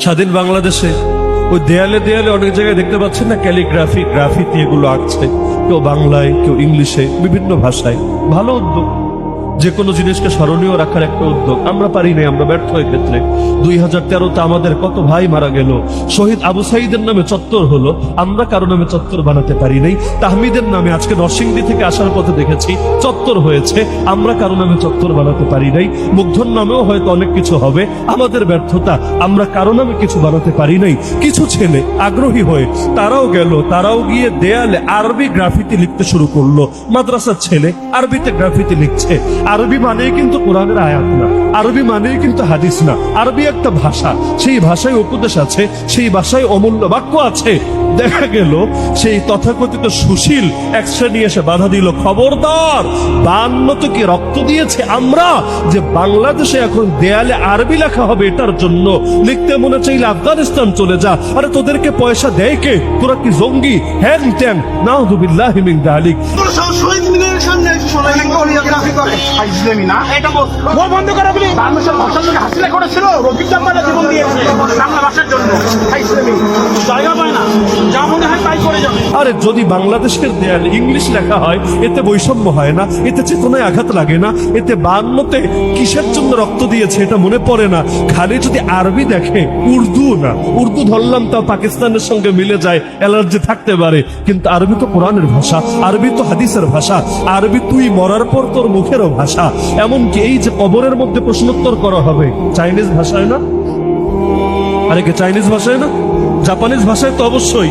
স্বাধীন বাংলাদেশে ওই দেয়ালে দেয়ালে অনেক জায়গায় দেখতে পাচ্ছেন না ক্যালিগ্রাফি, গ্রাফিতি এগুলো আঁকছে। কেউ বাংলায়, কেউ ইংলিশে, বিভিন্ন ভাষায়। ভালো উদ্যোগ। যে কোনো জিনিসকে স্মরণীয় রাখার একটা উদ্যোগ। আমরা পারি নাই, আমরা ব্যর্থ এই ক্ষেত্রে। দুই হাজার আমাদের কত ভাই মারা গেল। শহীদ আবু সাইদের নামে চত্বর হলো, আমরা কারও নামে চত্বর বানাতে পারি নাই। তাহমিদের নামে আজকে নরসিংদী থেকে আসার পথে দেখেছি, চত্বর হয়েছে, আমরা কারও নামে চত্বর বানাতে পারি নাই। মুগ্ধর নামেও হয়তো অনেক কিছু হবে, আমাদের ব্যর্থতা আমরা কারও নামে কিছু বানাতে পারি নাই। কিছু ছেলে আগ্রহী হয়ে তারাও গেল, তারাও গিয়ে দেয়ালে আরবি গ্রাফিতি লিখতে শুরু করল। মাদ্রাসার ছেলে আরবিতে গ্রাফিতি লিখছে আরবি মানেই কিন্তু কোরআনের আয়াত না, আরবি মানেই কিন্তু হাদিস না, আরবি একটা ভাষা, সেই ভাষায় উপদেশ আছে, সেই ভাষায় অমূল্য বাক্য আছে। দেখা গেল, সেই তথাকথিত সুশীল এক শ্রেণি এসে বাধা দিল, খবরদার, বান্ন তো কি রক্ত দিয়েছে আমরা যে বাংলাদেশে এখন দেয়ালে আরবি লেখা হবে এটার জন্য। লিখতে মনে চাইলে আফগানিস্তান চলে যা। আরে তোদেরকে পয়সা দেয় কে? তোরা কি জঙ্গি? হ্যাং মিন সব শহীদ মিনারের সামনে সোনালি করে ইসলামী না? এটা বল। বন্ধ করে বলি বাংলাদেশের ভাষার জন্য হাসিলা করেছিল রফিক জীবন দিয়েছে। বাংলা ভাষার জন্য। ইসলামী জায়গা পায় না যা মনে হয় তাই করে যাবে আরে যদি বাংলাদেশের দেয়ালে ইংলিশ লেখা হয়, এতে বৈষম্য হয় না, এতে চেতনায় আঘাত লাগে না, এতে বান্নতে কিসের জন্য রক্ত দিয়েছে এটা মনে পড়ে না। খালি যদি আরবি দেখে, উর্দু না। উর্দু ধরলাম তাও পাকিস্তানের সঙ্গে মিলে যায়, অ্যালার্জি থাকতে পারে। কিন্তু আরবি তো কোরআনের ভাষা, আরবি তো হাদিসের ভাষা, আরবি তুই মরার পর তোর মুখেরও ভাষা। এমনকি এই যে কবরের মধ্যে প্রশ্নোত্তর করা হবে, চাইনিজ ভাষায় না? আরে কে চাইনিজ ভাষায় না? জাপানিজ ভাষায় তো অবশ্যই।